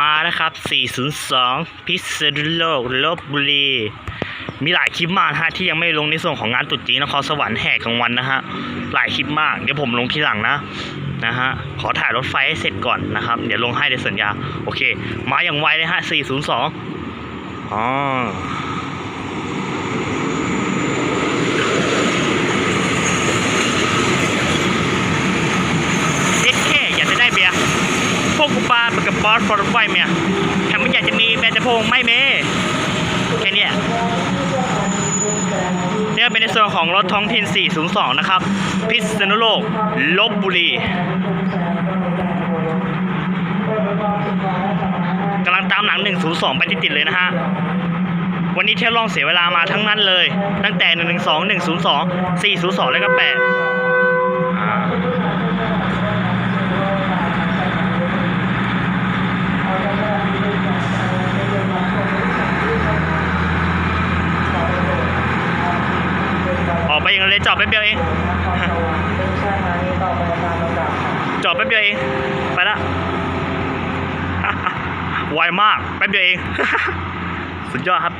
มานะครับ 402 พิษณุโลกลบบุรี มีหลายคลิปมากฮะที่ยังไม่ลงในส่วนของงานตุ๊จีนนครสวรรค์แห่กลางวันนะฮะ หลายคลิปมาก เดี๋ยวผมลงทีหลังนะ นะฮะ ขอถ่ายรถไฟให้เสร็จก่อนนะครับ เดี๋ยวลงให้ในสัญญา โอเค มาอย่างไวเลยฮะ 402 อ๋อ เอ็ดแค่อยากจะได้เบียร์พวกกูปามันกับบอสฟอร์ไฟเมียถ้ามันอยากจะมีแบรนจะพงไม่เมแค่นี้เนี่ยเป็นในส่วนของรถท้องถิ่น 402 นะครับ พิษณุโลก ลบบุรีกำลังตามหลัง 102 ไปติดๆเลยนะฮะ วันนี้เที่ยวลองเสียเวลามาทั้งนั้นเลย ตั้งแต่ 112 102 402 แล้วก็ 8อ่า ออก ไปอย่างเลยจอดแป๊บเดียวเองจอดแป๊บเดียวเอง ไปละไวมากแป๊บเดียวเอง สุดยอดครับ